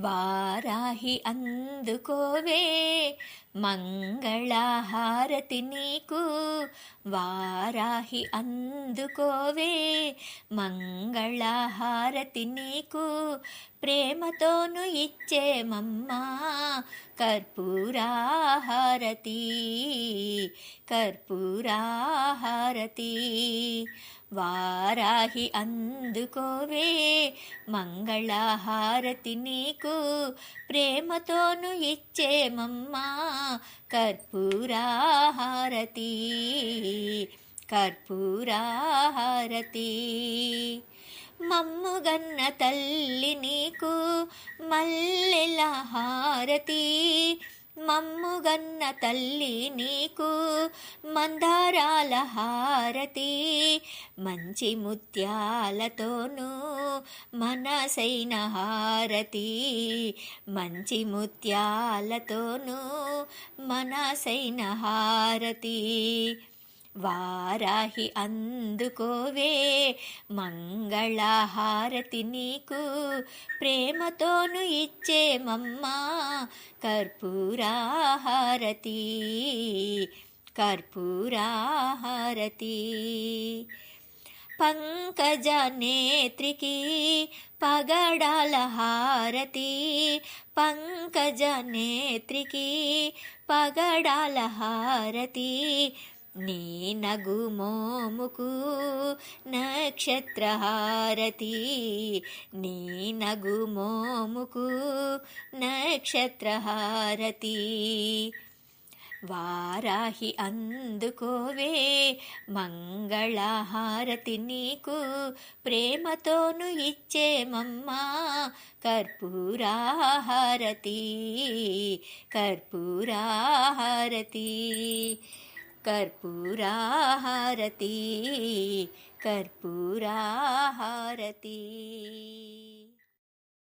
వారాహి అందుకోవే మంగళహారతి నీకు. వారాహి అందుకోవే మంగళహారతి నీకు. ప్రేమతోను ఇచ్చేమమ్మా కర్పూరాహారతి కర్పూరాహారతి. వారాహి అందుకోవే మంగళహారతి నీకు ప్రేమతోను ఇచ్చేమమ్మా కర్పూరాహారతి కర్పూరాహారతి. మమ్ముగన్న తల్లి నీకు మల్లెల హారతి మమ్ముగన్న తల్లి నీకు మందారాల హారతి మంచి ముత్యాలతోనూ మనసైన హారతి మంచి ముత్యాలతోనూ మనసైన హారతి. వారాహి అందుకోవే. మంగళహారతి నీకు ప్రేమతోను ఇచ్చేమమ్మా కర్పూరాహారతి కర్పూరాహారతి. పంకజ నేత్రికి పగడాల హారతి పంకజ నేత్రికి పగడాల హారతి నీ నగు మోముకు నక్షత్రహారతి. నీ నగు మోముకు నక్షత్రహారతి. వారాహి అందుకోవే మంగళహారతి నీకు ప్రేమతోను ఇచ్చేమమ్మా కర్పూరాహారతి. కర్పూరాహారతి. కర్పూరాహారతి కర్పూరాహారతి